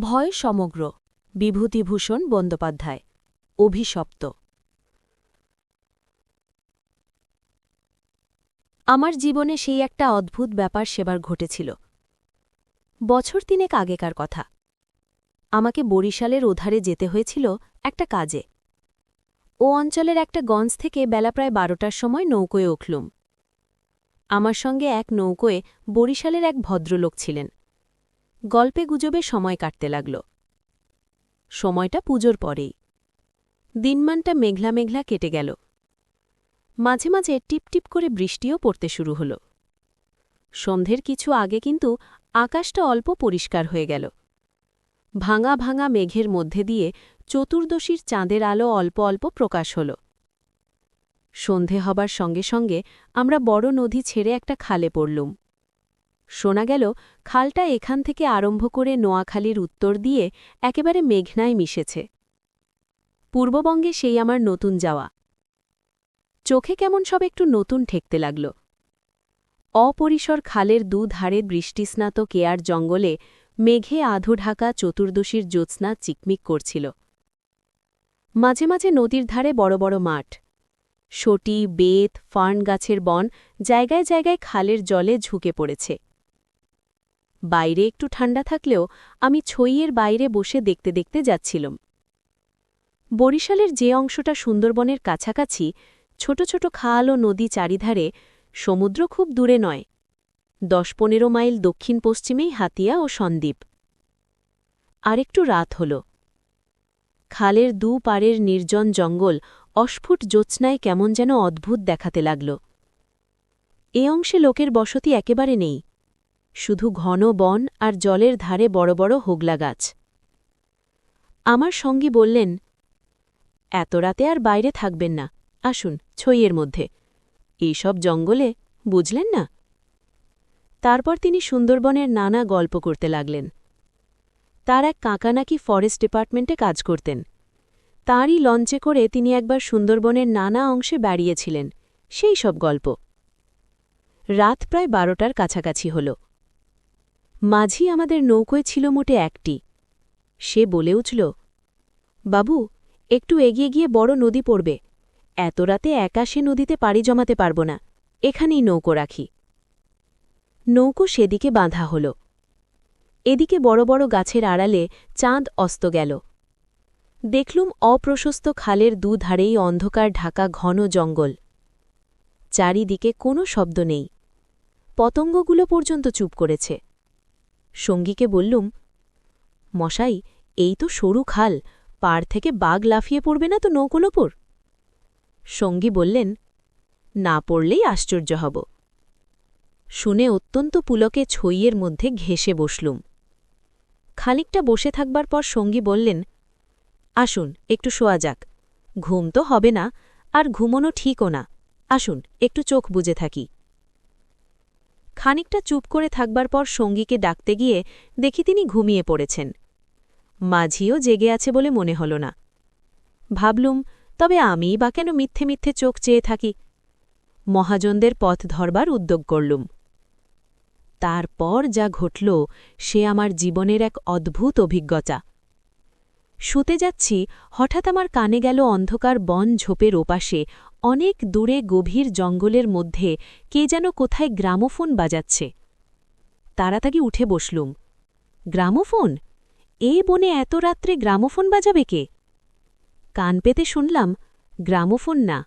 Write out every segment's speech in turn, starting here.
ভয় সমগ্র। বিভূতিভূষণ বন্দ্যোপাধ্যায়। অভিশপ্ত। আমার জীবনে সেই একটা অদ্ভুত ব্যাপার সেবার ঘটেছিল। বছর তিনেক আগেকার কথা। আমাকে বরিশালের ওধারে যেতে হয়েছিল একটা কাজে। ও অঞ্চলের একটা গঞ্জ থেকে বেলা প্রায় বারোটার সময় নৌকোয় উঠলুম। আমার সঙ্গে এক নৌকোয় বরিশালের এক ভদ্রলোক ছিলেন। গল্পে গুজবে সময় কাটতে লাগল। সময়টা পুজোর পরেই। দিনমানটা মেঘলা মেঘলা কেটে গেল। মাঝে মাঝে টিপটিপ করে বৃষ্টিও পড়তে শুরু হল। সন্ধ্যের কিছু আগে কিন্তু আকাশটা অল্প পরিষ্কার হয়ে গেল। ভাঙা ভাঙা মেঘের মধ্যে দিয়ে চতুর্দশীর চাঁদের আলো অল্প অল্প প্রকাশ হল। সন্ধে হবার সঙ্গে সঙ্গে আমরা বড় নদী ছেড়ে একটা খালে পড়লুম। শোনা গেল, খালটা এখান থেকে আরম্ভ করে নোয়াখালীর উত্তর দিয়ে একেবারে মেঘনায় মিশেছে। পূর্ববঙ্গে সেই আমার নতুন যাওয়া। চোখে কেমন সব একটু নতুন ঠেকতে লাগল। অপরিসর খালের দুধারে বৃষ্টিস্নাত কেয়ার জঙ্গলে মেঘে আধো ঢাকা চতুর্দশীর জ্যোৎস্না চিকমিক করছিল। মাঝে মাঝে নদীর ধারে বড় বড় মাঠ। সটি বেত, ফার্ন গাছের বন জায়গায় জায়গায় খালের জলে ঝুঁকে পড়েছে। বাইরে একটু ঠান্ডা থাকলেও আমি ছইয়ের বাইরে বসে দেখতে দেখতে যাচ্ছিলাম। বরিশালের যে অংশটা সুন্দরবনের কাছাকাছি, ছোট ছোট খাল ও নদী চারিধারে সমুদ্র খুব দূরে নয়। দশ পনেরো মাইল দক্ষিণ পশ্চিমেই হাতিয়া ও সন্দ্বীপ। আরেকটু রাত হল। খালের দু পারের নির্জন জঙ্গল অস্ফুট জ্যোৎস্নায় কেমন যেন অদ্ভুত দেখাতে লাগল। এ অংশে লোকের বসতি একেবারে নেই। শুধু ঘন বন আর জলের ধারে বড় বড় হোগলা গাছ। আমার সঙ্গী বললেন, এত রাতে আর বাইরে থাকবেন না। আসুন, ছইয়ের মধ্যে। এইসব জঙ্গলে, বুঝলেন না? তারপর তিনি সুন্দরবনের নানা গল্প করতে লাগলেন। তার এক কাকা নাকি ফরেস্ট ডিপার্টমেন্টে কাজ করতেন। তাঁরই লঞ্চে করে তিনি একবার সুন্দরবনের নানা অংশে বেড়িয়েছিলেন। সেই সব গল্প। রাত প্রায় বারোটার কাছাকাছি হল। মাঝি আমাদের নৌকোয় ছিল মোটে একটি। সে বলে উঠল, বাবু, একটু এগিয়ে গিয়ে বড় নদী পড়বে। এত রাতে একা সে নদীতে পাড়ি জমাতে পারব না। এখানেই নৌকো রাখি। নৌকো সেদিকে বাঁধা হল। এদিকে বড় বড় গাছের আড়ালে চাঁদ অস্ত গেল। দেখলুম অপ্রশস্ত খালের দুধারেই অন্ধকার ঢাকা ঘন জঙ্গল। চারিদিকে কোনো শব্দ নেই। পতঙ্গগুলো পর্যন্ত চুপ করেছে। সঙ্গীকে বললুম, মশাই, এই তো সরু খাল, পাড় থেকে বাঘ লাফিয়ে পড়বে না তো নৌকোলোপর সঙ্গী বললেন, না পড়লেই আশ্চর্য হব। শুনে অত্যন্ত পুলকে ছইয়ের মধ্যে ঘেসে বসলুম। খানিকটা বসে থাকবার পর সঙ্গী বললেন, আসুন, একটু শোয়া যাক। ঘুম তো হবে না, আর ঘুমনো ঠিকও না। আসুন, একটু চোখ বুঝে থাকি। খানিকটা চুপ করে থাকবার পর সঙ্গীকে ডাকতে গিয়ে দেখি তিনি ঘুমিয়ে পড়েছেন। মাঝিও জেগে আছে বলে মনে হল না। ভাবলুম, তবে আমি বা কেন মিথ্যে মিথ্যে চোখ চেয়ে থাকি? মহাজনদের পথ ধরবার উদ্যোগ করলুম। তারপর যা ঘটল, সে আমার জীবনের এক অদ্ভুত অভিজ্ঞতা। শুতে যাচ্ছি, হঠাৎ আমার কানে গেল অন্ধকার বন ঝোপের ওপাশে অনেক দূরে গভীর জঙ্গলের মধ্যে কে যেন কোথায় গ্রামোফোন বাজাচ্ছে। তাড়াতাড়ি উঠে বসলুম। গ্রামোফোন? এ বনে এত রাত্রে গ্রামোফোন বাজাবে কে? কান পেতে শুনলাম, গ্রামোফোন না।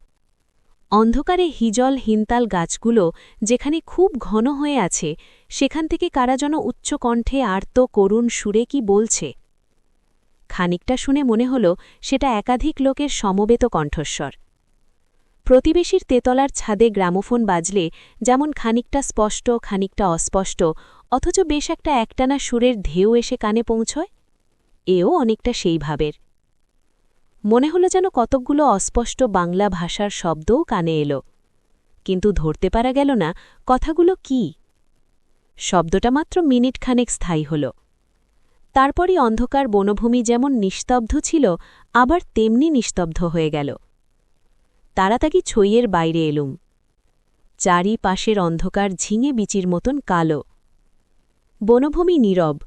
অন্ধকারে হিজল হিনতাল গাছগুলো যেখানে খুব ঘন হয়ে আছে, সেখান থেকে কারা যেন উচ্চ কণ্ঠে আর্ত করুণ সুরে কি বলছে? খানিকটা শুনে মনে হল সেটা একাধিক লোকের সমবেত কণ্ঠস্বর। প্রতিবেশীর তেতলার ছাদে গ্রামোফোন বাজলে যেমন খানিকটা স্পষ্ট, খানিকটা অস্পষ্ট, অথচ বেশ একটা একটানা সুরের ঢেউ এসে কানে পৌঁছয়? এও অনেকটা সেই ভাবের। মনে হলো যেন কতকগুলো অস্পষ্ট বাংলা ভাষার শব্দও কানে এলো। কিন্তু ধরতে পারা গেল না কথাগুলো কি? শব্দটা মাত্র মিনিট খানেক স্থায়ী হল। তারপরই অন্ধকার বনভূমি যেমন নিস্তব্ধ ছিল, আবার তেমনি নিস্তব্ধ হয়ে গেল। তাড়াতাড়ি ছইয়ের বাইরে এলুম। চারিপাশের অন্ধকার ঝিঙে বিচির মতন কালো। বনভূমি নীরব।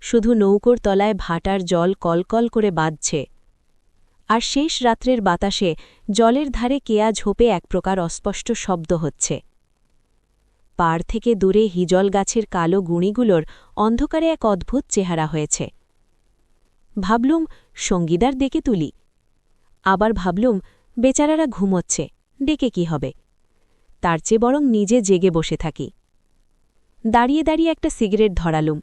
শুধু নৌকোর তলায় ভাটার জল কলকল করে বাঁধছে। আর শেষ রাত্রের বাতাসে জলের ধারে কেয়া ঝোপে এক প্রকার অস্পষ্ট শব্দ হচ্ছে। পাড় থেকে দূরে হিজল গাছের কালো গুঁড়িগুলোর অন্ধকারে এক অদ্ভুত চেহারা হয়েছে। ভাবলুম, সঙ্গীদার ডেকে তুলি। আবার ভাবলুম বেচারারা ঘুমোচ্ছে, ডেকে কি হবে? তার চেয়ে বরং নিজে জেগে বসে থাকি। দাঁড়িয়ে দাঁড়িয়ে একটা সিগারেট ধরালুম।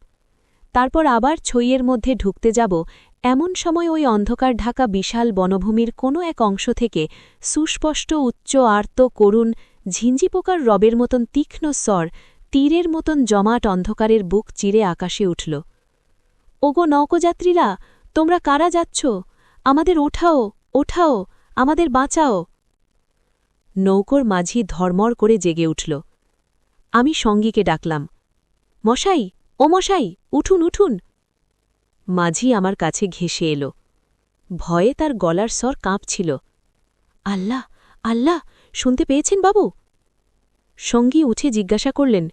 তারপর আবার ছইয়ের মধ্যে ঢুকতে যাব এমন সময় ওই অন্ধকার ঢাকা বিশাল বনভূমির কোনো এক অংশ থেকে সুস্পষ্ট উচ্চ আর্ত করুণ ঝিঞ্জি পোকার রবের মতন তীক্ষ্ণ স্বর, তীরের মতন জমাট অন্ধকারের বুক চিরে আকাশে উঠল। ওগো নৌকযাত্রীরা, তোমরা কারা যাচ্ছ? আমাদের ওঠাও ওঠাও! আমাদের বাঁচাও। নৌকোর মাঝি ধর্মর করে জেগে উঠল। আমি সঙ্গীকে ডাকলাম, মশাই, ও মশাই, উঠুন উঠুন। মাঝি আমার কাছে ঘেসে এলো। ভয়ে তার গলার স্বর কাঁপছিল। আল্লাহ আল্লাহ, শুনতে পেয়েছেন বাবু? সঙ্গী উঠে জিজ্ঞাসা করলেন,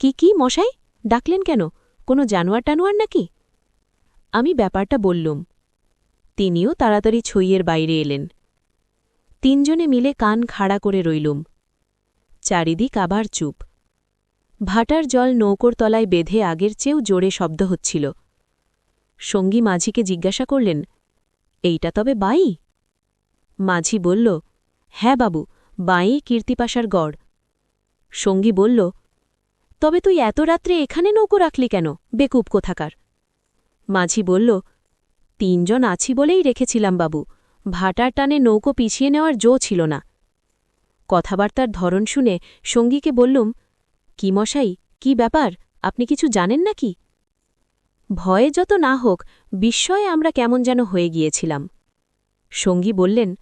কি কি মশাই, ডাকলেন কেন? কোনো জানোয়ার টানোয়ার নাকি? আমি ব্যাপারটা বললুম। তিনিও তাড়াতাড়ি ছইয়ের বাইরে এলেন। তিনজনে মিলে কান খাড়া করে রইলুম। চারিদিক আবার চুপ। ভাটার জল নৌকোর তলায় বেঁধে আগের চেয়েও জোরে শব্দ হচ্ছিল। সঙ্গী মাঝিকে জিজ্ঞাসা করলেন, এইটা তবে বাই? মাঝি বলল হ্যাঁ বাবু, বাঁই কীর্তিপাশার গড়। সঙ্গী বলল, তবে তুই এত রাত্রে এখানে নৌকো রাখলি কেন? বেকুব কোথাকার? মাঝি বলল, তিনজন আছি বলেই রেখেছিলাম বাবু। ভাটার টানে নৌকো পিছিয়ে নেওয়ার জো ছিল না। কথাবার্তার ধরন শুনে সঙ্গীকে বললুম, কি মশাই, কি ব্যাপার? আপনি কিছু জানেন নাকি? ভয়ে যত না হোক, বিস্ময়ে আমরা কেমন যেন হয়ে গিয়েছিলাম। সঙ্গী বললেন,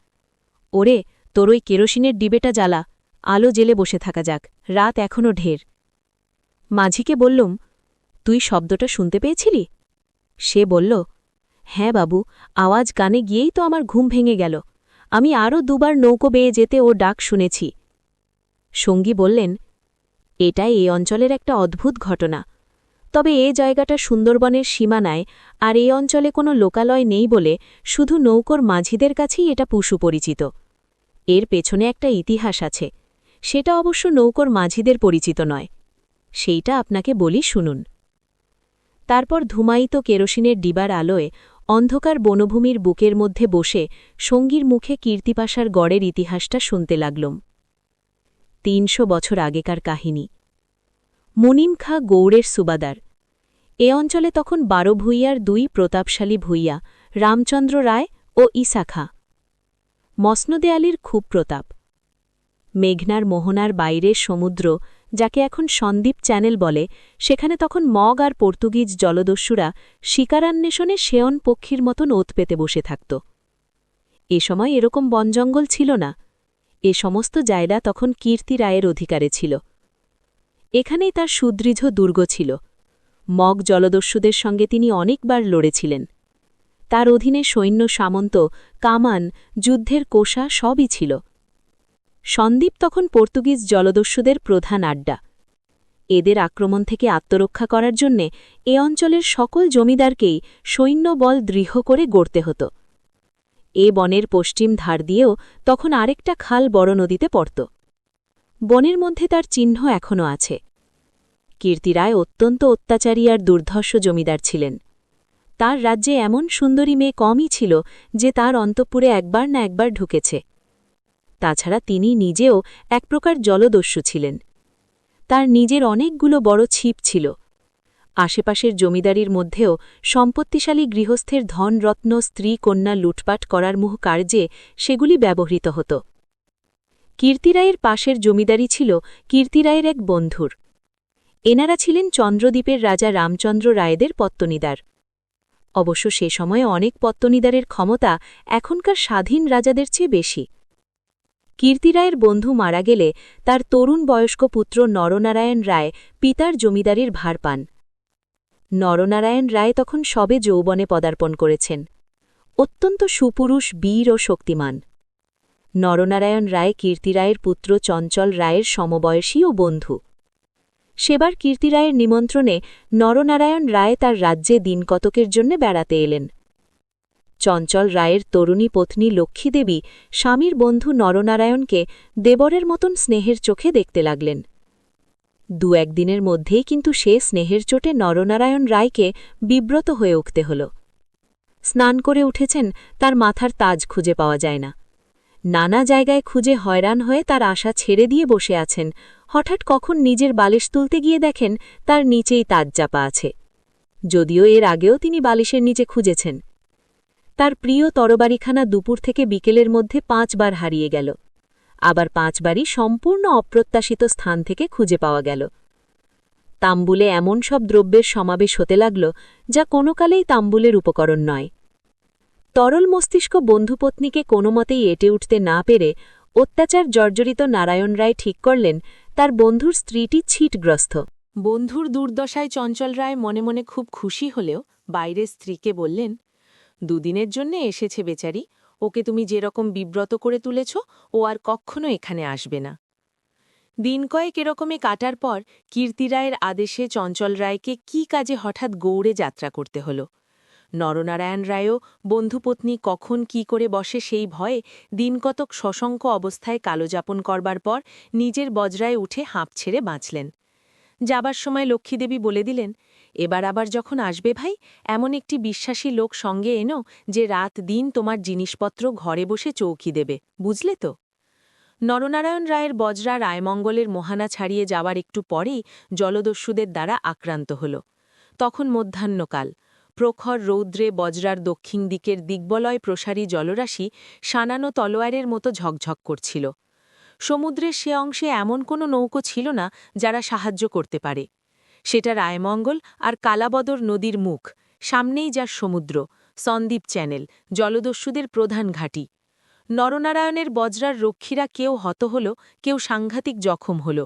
ওরে, তোর ওই কেরোসিনের ডিবেটা জ্বালা, আলো জেলে বসে থাকা যাক, রাত এখনও ঢের। মাঝিকে বললুম, তুই শব্দটা শুনতে পেয়েছিলি? সে বলল হ্যাঁ বাবু, আওয়াজ কানে গিয়েই তো আমার ঘুম ভেঙে গেল। আমি আরও দুবার নৌকো বেয়ে যেতে ও ডাক শুনেছি। সঙ্গী বললেন এটাই এই অঞ্চলের একটা অদ্ভুত ঘটনা। তবে এ জায়গাটা সুন্দরবনের সীমানায়, আর এই অঞ্চলে কোনো লোকালয় নেই বলে শুধু নৌকোর মাঝিদের কাছেই এটা পুষু পরিচিত। এর পেছনে একটা ইতিহাস আছে। সেটা অবশ্য নৌকোর মাঝিদের পরিচিত নয়। সেইটা আপনাকে বলি শুনুন। তারপর ধুমায়িত কেরোসিনের ডিবার আলোয় অন্ধকার বনভূমির বুকের মধ্যে বসে সঙ্গীর মুখে কীর্তিপাশার গড়ের ইতিহাসটা শুনতে লাগলুম। তিনশো বছর আগেকার কাহিনী। মুনিম খাঁ গৌড়ের সুবাদার। এ অঞ্চলে তখন বারো ভূইয়ার দুই প্রতাপশালী ভূইয়া, রামচন্দ্র রায় ও ইসা খাঁ। মসনদে আলীর খুব প্রতাপ। মেঘনার মোহনার বাইরের সমুদ্র যাকে এখন সন্দ্বীপ চ্যানেল বলে, সেখানে তখন মগ আর পর্তুগিজ জলদস্যুরা শিকারান্বেষণে শেয়ন পক্ষীর মতন ওত পেতে বসে থাকত। এ সময় এরকম বনজঙ্গল ছিল না। এ সমস্ত জায়গা তখন কীর্তি রায়ের অধিকারে ছিল। এখানেই তার সুদৃঢ় দুর্গ ছিল। মগ জলদস্যুদের সঙ্গে তিনি অনেকবার লড়েছিলেন। তার অধীনে সৈন্য, সামন্ত, কামান, যুদ্ধের কোষা সবই ছিল। সন্দীপ তখন পর্তুগিজ জলদস্যুদের প্রধান আড্ডা। এদের আক্রমণ থেকে আত্মরক্ষা করার জন্যে এ অঞ্চলের সকল জমিদারকেই সৈন্যবল দৃঢ় করে গড়তে হতো। এ বনের পশ্চিম ধার দিয়েও তখন আরেকটা খাল বড় নদীতে পড়ত। বনের মধ্যে তার চিহ্ন এখনও আছে। কীর্তিরায় অত্যন্ত অত্যাচারী আর দুর্ধর্ষ জমিদার ছিলেন। তার রাজ্যে এমন সুন্দরী মেয়ে কমই ছিল যে তার অন্তঃপুরে একবার না একবার ঢুকেছে। তাছাড়া তিনি নিজেও এক প্রকার জলদস্যু ছিলেন। তার নিজের অনেকগুলো বড় ছিপ ছিল। আশেপাশের জমিদারির মধ্যেও সম্পত্তিশালী গৃহস্থের ধনরত্ন, স্ত্রী, কন্যা লুটপাট করার মুহ কার্যে সেগুলি ব্যবহৃত হতো। কীর্তিরায়ের পাশের জমিদারি ছিল কীর্তিরায়ের এক বন্ধুর। এনারা ছিলেন চন্দ্রদ্বীপের রাজা রামচন্দ্র রায়েদের পত্তনিদার। অবশ্য সে সময়ে অনেক পত্তনিদারের ক্ষমতা এখনকার স্বাধীন রাজাদের চেয়ে বেশি। কীর্তিরায়ের বন্ধু মারা গেলে তার তরুণ বয়স্ক পুত্র নরনারায়ণ রায় পিতার জমিদারির ভার পান। নরনারায়ণ রায় তখন সবে যৌবনে পদার্পণ করেছেন। অত্যন্ত সুপুরুষ, বীর ও শক্তিমান। নরনারায়ণ রায় কীর্তিরায়ের পুত্র চঞ্চল রায়ের সমবয়সী ও বন্ধু। সেবার কীর্তিরায়ের নিমন্ত্রণে নরনারায়ণ রায় তার রাজ্যে দিনকতকের জন্য বেড়াতে এলেন। চঞ্চল রায়ের তরুণী পত্নী লক্ষ্মীদেবী স্বামীর বন্ধু নরনারায়ণকে দেবরের মতন স্নেহের চোখে দেখতে লাগলেন। দু একদিনের মধ্যেই কিন্তু সে স্নেহের চোটে নরনারায়ণ রায়কে বিব্রত হয়ে উঠতে হল। স্নান করে উঠেছেন, তার মাথার তাজ খুঁজে পাওয়া যায় না। নানা জায়গায় খুঁজে হয়রান হয়ে তার আশা ছেড়ে দিয়ে বসে আছেন। হঠাৎ কখন নিজের বালিশ তুলতে গিয়ে দেখেন, তার নিচেই তাজ চাপা আছে। যদিও এর আগেও তিনি বালিশের নিচে খুঁজেছেন। তার প্রিয় তরবারিখানা দুপুর থেকে বিকেলের মধ্যে পাঁচবার হারিয়ে গেল। আবার পাঁচবারই সম্পূর্ণ অপ্রত্যাশিত স্থান থেকে খুঁজে পাওয়া গেল। তাম্বুলে এমন সব দ্রব্যের সমাবেশ হতে লাগল, যা কোনো কালেই তাম্বুলের উপকরণ নয়। তরল মস্তিষ্ক বন্ধুপত্নীকে কোনো মতেই এটে উঠতে না পেরে অত্যাচার জর্জরিত নারায়ণ রায় ঠিক করলেন, তার বন্ধুর স্ত্রীটি ছিটগ্রস্ত। বন্ধুর দুর্দশায় চঞ্চল রায় মনে মনে খুব খুশি হলেও বাইরে স্ত্রীকে বললেন দুদিনের জন্য এসেছে বেচারি। ওকে তুমি যেরকম বিব্রত করে তুলেছ, ও আর কখনো এখানে আসবে না। দিন কয়েক এরকমে কাটার পর কীর্তিরায়ের আদেশে চঞ্চল রায়কে কি কাজে হঠাৎ গৌড়ে যাত্রা করতে হল। নরনারায়ণ রায়ও বন্ধুপত্নী কখন কি করে বসে সেই ভয়ে দিনকতক সশঙ্ক অবস্থায় কালোযাপন করবার পর নিজের বজরায় উঠে হাঁপ ছেড়ে বাঁচলেন। যাবার সময় লক্ষ্মীদেবী বলে দিলেন এবার আবার যখন আসবে ভাই, এমন একটি বিশ্বাসী লোক সঙ্গে এনো যে রাত দিন তোমার জিনিসপত্র ঘরে বসে চৌকি দেবে, বুঝলে তো? নরনারায়ণ রায়ের বজরা রায়মঙ্গলের মোহানা ছাড়িয়ে যাওয়ার একটু পরেই জলদস্যুদের দ্বারা আক্রান্ত হল। তখন মধ্যাহ্নকাল। প্রখর রৌদ্রে বজরার দক্ষিণ দিকের দিগ্বলয় প্রসারী জলরাশি সানানো তলোয়ারের মতো ঝকঝক করছিল। সমুদ্রের সে অংশে এমন কোনো নৌকো ছিল না যারা সাহায্য করতে পারে। সেটা রায়মঙ্গল আর কালাবদর নদীর মুখ, সামনেই যার সমুদ্র, সন্দীপ চ্যানেল, জলদস্যুদের প্রধান ঘাঁটি। নরনারায়ণের বজ্রার রক্ষীরা কেউ হত হল, কেউ সাংঘাতিক জখম হল।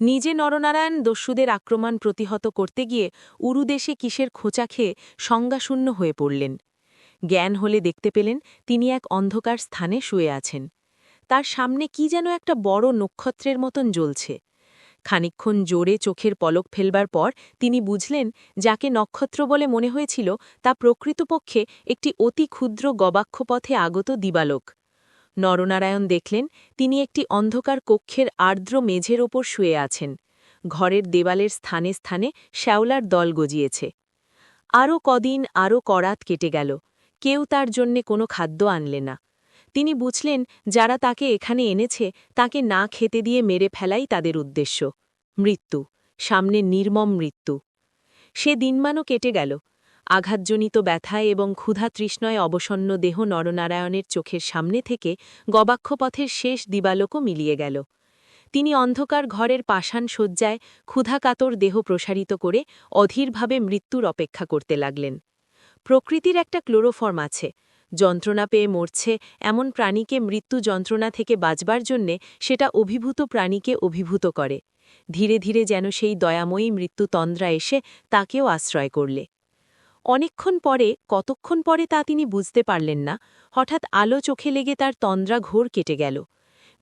নিজে নরনারায়ণ দস্যুদের আক্রমণ প্রতিহত করতে গিয়ে উরুদেশে কিসের খোঁচা খেয়ে সংজ্ঞাশূন্য হয়ে পড়লেন। জ্ঞান হলে দেখতে পেলেন তিনি এক অন্ধকার স্থানে শুয়ে আছেন। তার সামনে কি যেন একটা বড় নক্ষত্রের মতন জ্বলছে। খানিক্ষণ জোরে চোখের পলক ফেলবার পর তিনি বুঝলেন, যাকে নক্ষত্র বলে মনে হয়েছিল, তা প্রকৃতপক্ষে একটি অতি ক্ষুদ্র গবাক্ষপথে আগত দিবালোক। নরনারায়ণ দেখলেন, তিনি একটি অন্ধকার কক্ষের আর্দ্র মেঝের ওপর শুয়ে আছেন। ঘরের দেওয়ালের স্থানে স্থানে শ্যাওলার দল গজিয়েছে। আরও কদিন আরও করাত কেটে গেল। কেউ তার জন্যে কোনো খাদ্য আনলে না। তিনি বুঝলেন, যারা তাকে এখানে এনেছে, তাকে না খেতে দিয়ে মেরে ফেলাই তাদের উদ্দেশ্য। মৃত্যু, সামনে নির্মম মৃত্যু। সে দিনমানও কেটে গেল। আঘাতজনিত ব্যথায় এবং ক্ষুধা তৃষ্ণয় অবসন্ন দেহ নরনারায়ণের চোখের সামনে থেকে গবাক্ষপথের শেষ দিবালোকও মিলিয়ে গেল। তিনি অন্ধকার ঘরের পাষাণ শয্যায় ক্ষুধাকাতর দেহ প্রসারিত করে অধীরভাবে মৃত্যুর অপেক্ষা করতে লাগলেন। প্রকৃতির একটা ক্লোরোফর্ম আছে। যন্ত্রণা পেয়ে মরছে এমন প্রাণীকে মৃত্যু যন্ত্রণা থেকে বাঁচবার জন্যে সেটা অভিভূত প্রাণীকে অভিভূত করে। ধীরে ধীরে যেন সেই দয়াময়ী মৃত্যুতন্দ্রা এসে তাকেও আশ্রয় করলে। অনেকক্ষণ পরে, কতক্ষণ পরে তা তিনি বুঝতে পারলেন না, হঠাৎ আলো চোখে লেগে তার তন্দ্রা ঘোর কেটে গেল।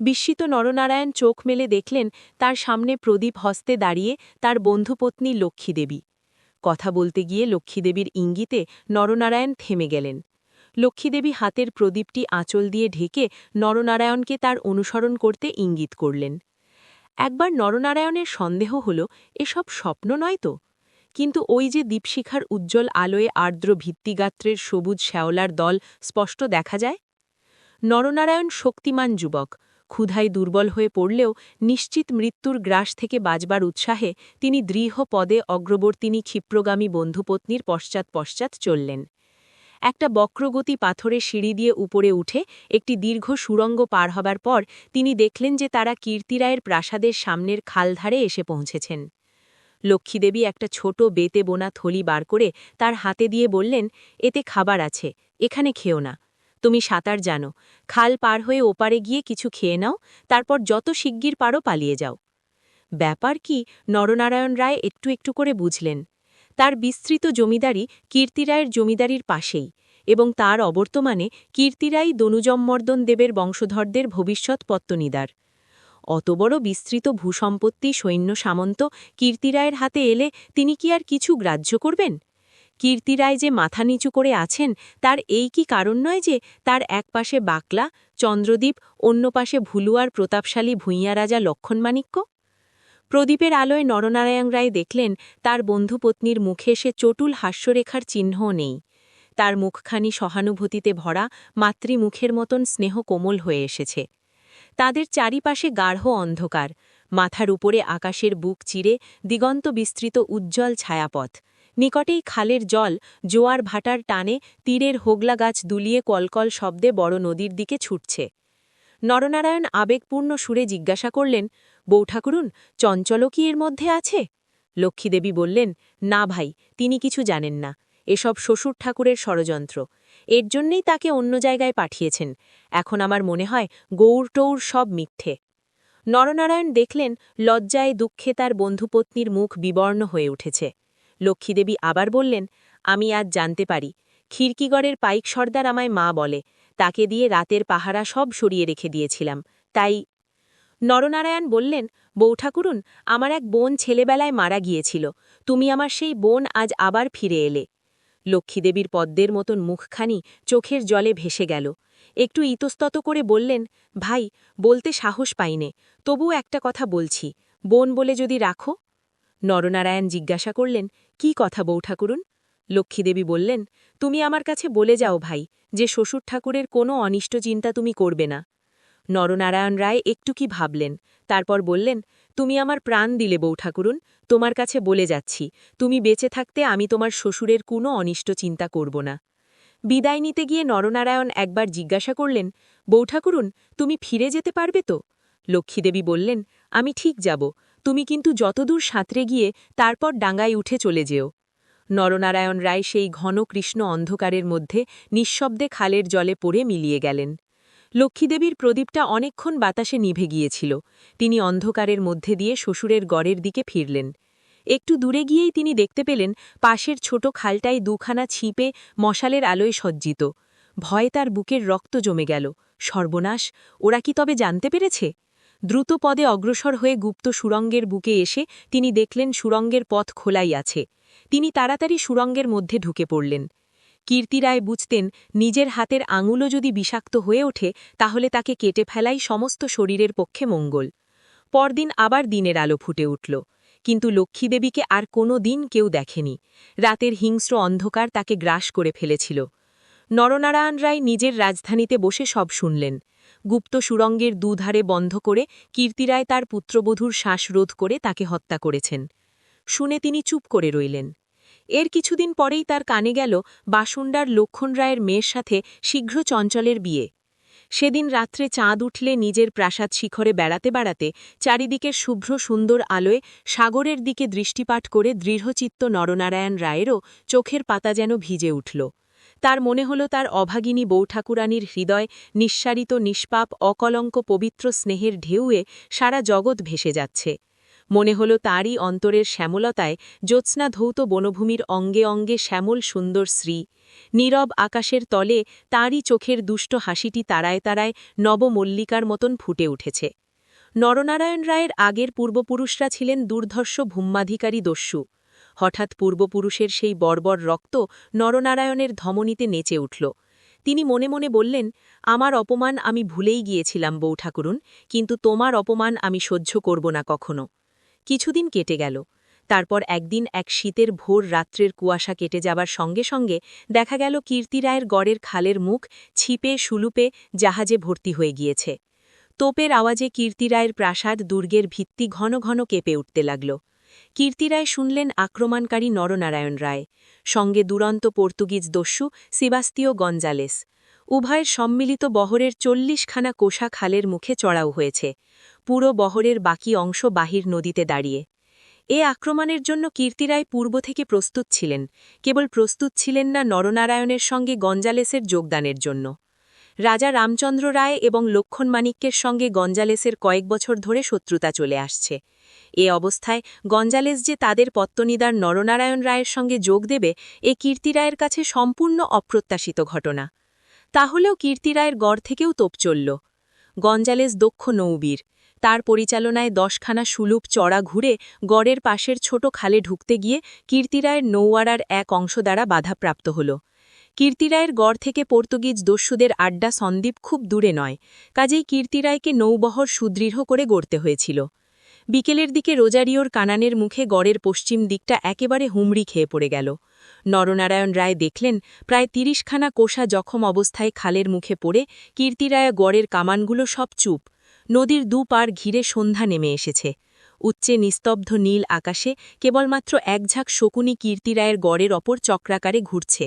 বিস্মিত নরনারায়ণ চোখ মেলে দেখলেন তার সামনে প্রদীপ হস্তে দাঁড়িয়ে তার বন্ধুপত্নী লক্ষ্মীদেবী। কথা বলতে গিয়ে লক্ষ্মীদেবীর ইঙ্গিতে নরনারায়ণ থেমে গেলেন। লক্ষ্মীদেবী হাতের প্রদীপটি আঁচল দিয়ে ঢেকে নরনারায়ণকে তার অনুসরণ করতে ইঙ্গিত করলেন। একবার নরনারায়ণের সন্দেহ হল, এসব স্বপ্ন নয় তো? কিন্তু ওই যে দীপশিখার উজ্জ্বল আলোয় আর্দ্র ভিত্তিগাত্রের সবুজ শ্যাওলার দল স্পষ্ট দেখা যায়? নরনারায়ণ শক্তিমান যুবক ক্ষুধায় দুর্বল হয়ে পড়লেও নিশ্চিত মৃত্যুর গ্রাস থেকে বাজবার উৎসাহে তিনি দৃঢ় পদে অগ্রবর্তিনী ক্ষিপ্রগামী বন্ধুপত্নীর পশ্চাৎ পশ্চাৎ চললেন। একটা বক্রগতি পাথরের সিঁড়ি দিয়ে উপরে উঠে একটি দীর্ঘ সুরঙ্গ পার হবার পর তিনি দেখলেন যে তারা কীর্তিরায়ের প্রাসাদের সামনের খালধারে এসে পৌঁছেছেন। লক্ষ্মীদেবী একটা ছোট বেতে বোনা থলি বার করে তার হাতে দিয়ে বললেন, এতে খাবার আছে, এখানে খেও না। তুমি সাঁতার জানো, খাল পার হয়ে ওপারে গিয়ে কিছু খেয়ে নাও, তারপর যত শিগগির পারো পালিয়ে যাও। ব্যাপার কি? নরনারায়ণ রায় একটু একটু করে বুঝলেন। তার বিস্তৃত জমিদারি কীর্তিরায়ের জমিদারির পাশেই এবং তার অবর্তমানে কীর্তিরাই দনুজম্মর্দন দেবের বংশধরদের ভবিষ্যৎ পত্তনিদার। অত বড় বিস্তৃত ভূসম্পত্তি সৈন্য সামন্ত কীর্তিরায়ের হাতে এলে তিনি কি আর কিছু গ্রাহ্য করবেন? কীর্তিরায় যে মাথা নিচু করে আছেন, তার এই কি কারণ নয় যে তার এক পাশে বাকলা, চন্দ্রদ্বীপ অন্য পাশে ভুলুয়ার প্রতাপশালী ভূঁইয়া রাজা লক্ষণমাণিক্য প্রদীপের আলোয় নরনারায়ণ রায় দেখলেন, তার বন্ধুপত্নীর মুখে সে চটুল হাস্যরেখার চিহ্নও নেই। তার মুখখানি সহানুভূতিতে ভরা, মাতৃমুখের মতন স্নেহ কোমল হয়ে এসেছে। তাদের চারিপাশে গাঢ় অন্ধকার। মাথার উপরে আকাশের বুক চিরে দিগন্ত বিস্তৃত উজ্জ্বল ছায়াপথ। নিকটেই খালের জল, জোয়ার ভাটার টানে তীরের হোগলা গাছ দুলিয়ে কলকল শব্দে বড় নদীর দিকে ছুটছে। নরনারায়ণ আবেগপূর্ণ সুরে জিজ্ঞাসা করলেন বৌঠাকুরুন, চঞ্চলও কি এর মধ্যে আছে? লক্ষ্মীদেবী বললেন, না ভাই, তিনি কিছু জানেন না। এসব শ্বশুর ঠাকুরের ষড়যন্ত্র। এর জন্যেই তাকে অন্য জায়গায় পাঠিয়েছেন। এখন আমার মনে হয় গৌর টৌর সব মিথ্যে। নরনারায়ণ দেখলেন লজ্জায় দুঃখে তার বন্ধুপত্নীর মুখ বিবর্ণ হয়ে উঠেছে। লক্ষ্মীদেবী আবার বললেন, আমি আজ জানতে পারি। খিড়কিগড়ের পাইক সর্দার আমায় মা বলে। তাকে দিয়ে রাতের পাহারা সব সরিয়ে রেখে দিয়েছিলাম। তাই নরনারায়ণ বললেন বৌঠাকুরুন আমার এক বোন ছেলেবেলায় মারা গিয়েছিল। তুমি আমার সেই বোন আজ আবার ফিরে এলে। লক্ষ্মীদেবীর পদ্মের মতন মুখখানি চোখের জলে ভেসে গেল। একটু ইতস্তত করে বললেন, ভাই, বলতে সাহস পাইনে। তবু একটা কথা বলছি। বোন বলে যদি রাখো? নরনারায়ণ জিজ্ঞাসা করলেন, কি কথা বৌঠাকুরুন লক্ষ্মীদেবী বললেন, তুমি আমার কাছে বলে যাও ভাই, যে শ্বশুর ঠাকুরের কোনো অনিষ্ট চিন্তা তুমি করবে না। নরনারায়ণ রায় একটু কি ভাবলেন। তারপর বললেন, তুমি আমার প্রাণ দিলে বৌঠাকুরুন, তোমার কাছে বলে যাচ্ছি, তুমি বেঁচে থাকতে আমি তোমার শ্বশুরের কোনো অনিষ্ট চিন্তা করব না। বিদায় নিতে গিয়ে নরনারায়ণ একবার জিজ্ঞাসা করলেন, বৌঠাকুরুন, তুমি ফিরে যেতে পারবে তো? লক্ষ্মীদেবী বললেন, আমি ঠিক যাব, তুমি কিন্তু যতদূর সাঁতরে গিয়ে তারপর ডাঙ্গায় উঠে চলে যেও। নরনারায়ণ রায় সেই ঘন কৃষ্ণ অন্ধকারের মধ্যে নিঃশব্দে খালের জলে পড়ে মিলিয়ে গেলেন। লক্ষ্মীদেবীর প্রদীপটা অনেকক্ষণ বাতাসে নিভে গিয়েছিল। তিনি অন্ধকারের মধ্যে দিয়ে শ্বশুরের গড়ের দিকে ফিরলেন। একটু দূরে গিয়েই তিনি দেখতে পেলেন, পাশের ছোট খালটায় দুখানা ছিপে মশালের আলোয় সজ্জিত। ভয়ে তার বুকের রক্ত জমে গেল। সর্বনাশ, ওরা কি তবে জানতে পেরেছে? দ্রুত পদে অগ্রসর হয়ে গুপ্ত সুরঙ্গের বুকে এসে তিনি দেখলেন সুরঙ্গের পথ খোলাই আছে। তিনি তাড়াতাড়ি সুরঙ্গের মধ্যে ঢুকে পড়লেন। কীর্তিরায় বুঝতেন, নিজের হাতের আঙুলও যদি বিষাক্ত হয়ে ওঠে, তাহলে তাকে কেটে ফেলাই সমস্ত শরীরের পক্ষে মঙ্গল। পরদিন আবার দিনের আলো ফুটে উঠল। কিন্তু লক্ষ্মীদেবীকে আর কোনো দিন কেউ দেখেনি। রাতের হিংস্র অন্ধকার তাকে গ্রাস করে ফেলেছিল। নরনারায়ণ রায় নিজের রাজধানীতে বসে সব শুনলেন। গুপ্ত সুরঙ্গের দুধারে বন্ধ করে কীর্তিরায় তার পুত্রবধূর শ্বাসরোধ করে তাকে হত্যা করেছেন। শুনে তিনি চুপ করে রইলেন। এর কিছুদিন পরেই তার কানে গেল বাসুন্ডার লক্ষণ রায়ের মেয়ের সাথে শীঘ্র চঞ্চলের বিয়ে। সেদিন রাত্রে চাঁদ উঠলে নিজের প্রাসাদ শিখরে বেড়াতে বেড়াতে চারিদিকের শুভ্র সুন্দর আলোয় সাগরের দিকে দৃষ্টিপাত করে দৃঢ়চিত্ত নরনারায়ণ রায়েরও চোখের পাতা যেন ভিজে উঠল। তার মনে হল তার অভাগিনী বৌঠাকুরানীর হৃদয় নিঃসারিত নিষ্পাপ, অকলঙ্ক, পবিত্র স্নেহের ঢেউয়ে সারা জগৎ ভেসে যাচ্ছে। মনে হল তারই অন্তরের শ্যামলতায় জ্যোৎস্না ধৌত বনভূমির অঙ্গে অঙ্গে শ্যামল সুন্দর শ্রী। নীরব আকাশের তলে তারই চোখের দুষ্ট হাসিটি তারায় তারায় নবমল্লিকার মতন ফুটে উঠেছে। নরনারায়ণ রায়ের আগের পূর্বপুরুষরা ছিলেন দুর্ধর্ষ ভূম্মাধিকারী দস্যু। হঠাৎ পূর্বপুরুষের সেই বর্বর রক্ত নরনারায়ণের ধমনীতে নেচে উঠল। তিনি মনে মনে বললেন, আমার অপমান আমি ভুলেই গিয়েছিলাম বৌঠাকুরুন, কিন্তু তোমার অপমান আমি সহ্য করব না কখনো। কিছুদিন কেটে গেল। তারপর একদিন এক শীতের ভোর রাত্রের কুয়াশা কেটে যাবার সঙ্গে সঙ্গে দেখা গেল কীর্তিরায়ের গড়ের খালের মুখ ছিপে, সুলুপে, জাহাজে ভর্তি হয়ে গিয়েছে। তোপের আওয়াজে কীর্তিরায়ের প্রাসাদ দুর্গের ভিত্তি ঘন ঘন কেঁপে উঠতে লাগল। কীর্তিরায় শুনলেন আক্রমণকারী নরনারায়ণ রায়, সঙ্গে দুরন্ত পর্তুগিজ দস্যু সিবাস্তিও গঞ্জালেস। উভয়ের সম্মিলিত বহরের চল্লিশখানা কোষা খালের মুখে চড়াও হয়েছে, পুরো বহরের বাকি অংশ বাহির নদীতে দাঁড়িয়ে। এ আক্রমণের জন্য কীর্তিরায় পূর্ব থেকে প্রস্তুত ছিলেন, কেবল প্রস্তুত ছিলেন না নরনারায়ণের সঙ্গে গঞ্জালেসের যোগদানের জন্য। রাজা রামচন্দ্র রায় এবং লক্ষণ মানিক্যের সঙ্গে গঞ্জালেসের কয়েক বছর ধরে শত্রুতা চলে আসছে। এ অবস্থায় গঞ্জালেস যে তাদের পত্তনিদার নরনারায়ণ রায়ের সঙ্গে যোগ দেবে, এ কীর্তিরায়ের কাছে সম্পূর্ণ অপ্রত্যাশিত ঘটনা। তাহলেও কীর্তিরায়ের গড় থেকেও তোপ চলল। গঞ্জালেস দক্ষ নৌবীর। তার পরিচালনায় দশখানা সুলুপ চড়া ঘুরে গড়ের পাশের ছোট খালে ঢুকতে গিয়ে কীর্তিরায়ের নৌয়ারার এক অংশ দ্বারা বাধাপ্রাপ্ত হল। কীর্তিরায়ের গড় থেকে পর্তুগিজ দস্যুদের আড্ডা সন্দীপ খুব দূরে নয়, কাজেই কীর্তিরায়কে নৌবহর সুদৃঢ় করে গড়তে হয়েছিল। বিকেলের দিকে রোজারিওর কানানের মুখে গড়ের পশ্চিম দিকটা একেবারে হুমড়ি খেয়ে পড়ে গেল। নরনারায়ণ রায় দেখলেন, প্রায় তিরিশখানা কোষা জখম অবস্থায় খালের মুখে পড়ে কীর্তিরায় গড়ের কামানগুলো সব চুপ। নদীর দু পার ঘিরে সন্ধ্যা নেমে এসেছে। উচ্চে নিস্তব্ধ নীল আকাশে কেবলমাত্র একঝাঁক শকুনি কীর্তিরায়ের গড়ের অপর চক্রাকারে ঘুরছে।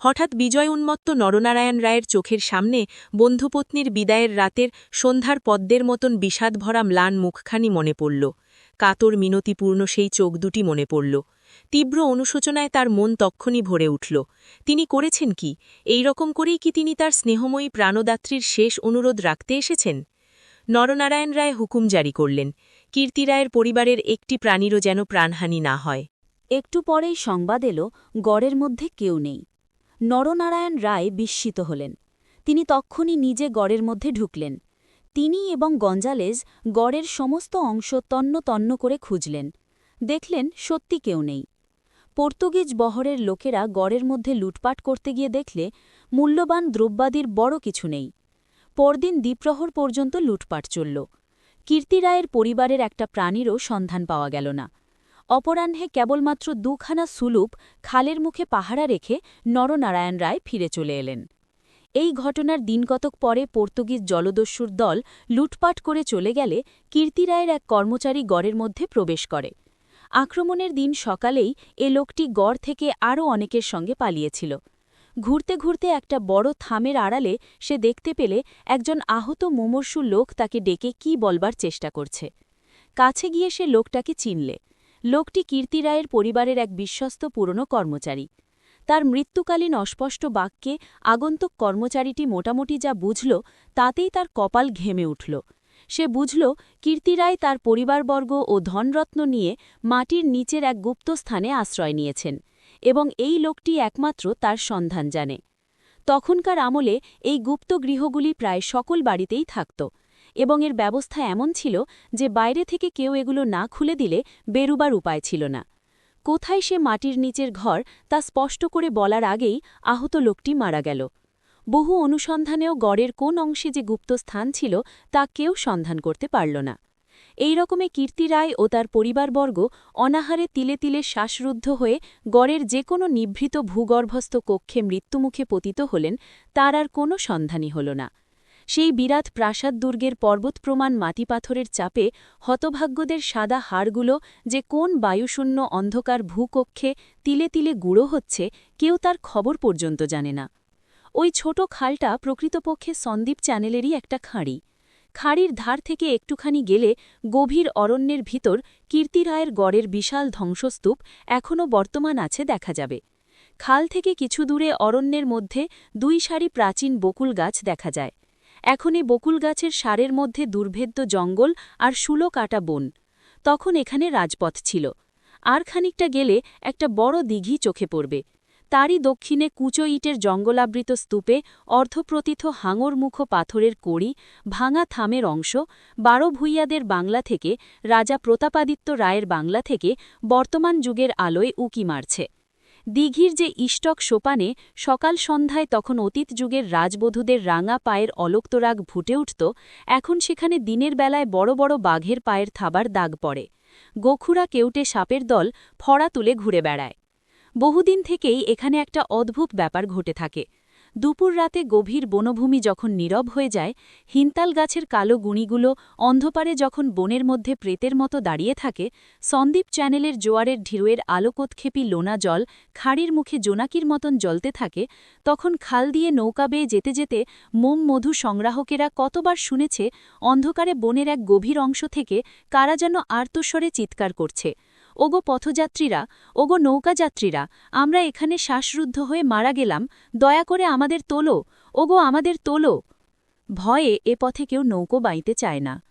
হঠাৎ বিজয় উন্মত্ত নরনারায়ণ রায়ের চোখের সামনে বন্ধুপত্নীর বিদায়ের রাতের সন্ধ্যার পদ্মের মতন বিষাদভরা ম্লান মুখখানি মনে পড়ল। কাতর মিনতিপূর্ণ সেই চোখ দুটি মনে পড়ল। তীব্র অনুশোচনায় তার মন তক্ষণই ভরে উঠল। তিনি করেছেন কি? এই রকম করেই কি তিনি তার স্নেহময়ী প্রাণদাত্রীর শেষ অনুরোধ রাখতে এসেছেন? নরনারায়ণ রায় হুকুম জারি করলেন, কীর্তি রায়ের পরিবারের একটি প্রাণীরও যেন প্রাণহানি না হয়। একটু পরেই সংবাদ এলো, গড়ের মধ্যে কেউ নেই। নরনারায়ণ রায় বিস্মিত হলেন। তিনি তক্ষুনি নিজে গড়ের মধ্যে ঢুকলেন। তিনি এবং গঞ্জালেজ গড়ের সমস্ত অংশ তন্ন তন্ন করে খুঁজলেন। দেখলেন সত্যি কেউ নেই। পর্তুগিজ বহরের লোকেরা গড়ের মধ্যে লুটপাট করতে গিয়ে দেখলে মূল্যবান দ্রব্যাদির বড় কিছু নেই। পরদিন দ্বিপ্রহর পর্যন্ত লুটপাট চলল। কীর্তিরায়ের পরিবারের একটা প্রাণীরও সন্ধান পাওয়া গেল না। অপরাহ্নে কেবলমাত্র দুখানা সুলুপ খালের মুখে পাহারা রেখে নরনারায়ণ রায় ফিরে চলে এলেন। এই ঘটনার দিনকতক পরে পর্তুগিজ জলদস্যুর দল লুটপাট করে চলে গেলে কীর্তিরায়ের এক কর্মচারী গড়ের মধ্যে প্রবেশ করে। আক্রমণের দিন সকালেই এ লোকটি গড় থেকে আরও অনেকের সঙ্গে পালিয়েছিল। ঘুরতে ঘুরতে একটা বড় থামের আড়ালে সে দেখতে পেলে একজন আহত মুমর্ষু লোক তাকে ডেকে কি বলবার চেষ্টা করছে। কাছে গিয়ে সে লোকটাকে চিনলে। লোকটি কীর্তিরায়ের পরিবারের এক বিশ্বস্ত পুরনো কর্মচারী। তার মৃত্যুকালীন অস্পষ্ট বাক্যে আগন্তুক কর্মচারীটি মোটামুটি যা বুঝল, তাতেই তার কপাল ঘেমে উঠল। সে বুঝল কীর্তিরায় তার পরিবারবর্গ ও ধনরত্ন নিয়ে মাটির নিচের এক গুপ্তস্থানে আশ্রয় নিয়েছেন এবং এই লোকটি একমাত্র তার সন্ধান জানে। তখনকার আমলে এই গুপ্ত গৃহগুলি প্রায় সকল বাড়িতেই থাকত। এবং এর ব্যবস্থা এমন ছিল যে বাইরে থেকে কেউ এগুলো না খুলে দিলে বেরুবার উপায় ছিল না। কোথায় সে মাটির নিচের ঘর তা স্পষ্ট করে বলার আগেই আহত লোকটি মারা গেল। বহু অনুসন্ধানেও গড়ের কোন অংশে যে গুপ্ত স্থান ছিল তা কেউ সন্ধান করতে পারল না। এই রকমে কীর্তি রায় ও তার পরিবারবর্গ অনাহারে তিলে তিলে শ্বাসরুদ্ধ হয়ে গড়ের যে কোনো নিভৃত ভূগর্ভস্থ কক্ষে মৃত্যুমুখে পতিত হলেন, তার আর কোনো সন্ধানই হল না। সেই বিরাট প্রাসাদ দুর্গের পর্বতপ্রমাণ মাটিপাথরের চাপে হতভাগ্যদের সাদা হাড়গুলো যে কোন বায়ুশূন্য অন্ধকার ভূকক্ষে তিলে তিলে গুঁড়ো হচ্ছে, কেউ তার খবর পর্যন্ত জানে না। ওই ছোট খালটা প্রকৃতপক্ষে সন্দীপ চ্যানেলেরই একটা খাঁড়ি। খাঁড়ির ধার থেকে একটুখানি গেলে গভীর অরণ্যের ভিতর কীর্তিরায়ের গড়ের বিশাল ধ্বংসস্তূপ এখনও বর্তমান আছে দেখা যাবে। খাল থেকে কিছু দূরে অরণ্যের মধ্যে দুই সারি প্রাচীন বকুল গাছ দেখা যায়। এখন এই বকুল গাছের সারের মধ্যে দুর্ভেদ্য জঙ্গল আর শুলো কাটা বন। তখন এখানে রাজপথ ছিল। আর খানিকটা গেলে একটা বড় দিঘি চোখে পড়বে। তারই দক্ষিণে কুচো ইটের জঙ্গলাবৃত স্তূপে অর্ধপ্রতিথ হাঙরমুখ পাথরের কড়ি, ভাঙা থামের অংশ, বারো ভূইয়াদের বাংলা থেকে রাজা প্রতাপাদিত্য রায়ের বাংলা থেকে বর্তমান যুগের আলোয় উকি মারছে। দিঘির যে ইষ্টক সোপানে সকাল সন্ধ্যায় তখন অতীত যুগের রাজবধূদের রাঙা পায়ের অলোক্তরাগ ফুটে উঠত, এখন সেখানে দিনের বেলায় বড় বড় বাঘের পায়ের থাবার দাগ পড়ে। গোখুরা কেউটে সাপের দল ফড়া তুলে ঘুরে বেড়ায়। বহুদিন থেকেই এখানে একটা অদ্ভুত ব্যাপার ঘটে থাকে। দুপুর রাতে গভীর বনভূমি যখন নীরব হয়ে যায়, হিনতাল গাছের কালো গুণিগুলো অন্ধকারে যখন বনের মধ্যে প্রেতের মতো দাঁড়িয়ে থাকে, সন্দীপ চ্যানেলের জোয়ারের ঢিরুয়ের আলোকোৎক্ষেপী লোনা জল খাড়ির মুখে জোনাকির মতন জ্বলতে থাকে, তখন খাল দিয়ে নৌকা বেয়ে যেতে যেতে মোম মধু সংগ্রাহকেরা কতবার শুনেছে, অন্ধকারে বনের এক গভীর অংশ থেকে কারা যেন আর্তস্বরে চিৎকার করছে। ওগো পথযাত্রীরা, ওগো নৌকাযাত্রীরা, আমরা এখানে শ্বাসরুদ্ধ হয়ে মারা গেলাম, দয়া করে আমাদের তোলো, ওগো আমাদের তোলো। ভয়ে এ পথে কেউ নৌকো বাইতে চায় না।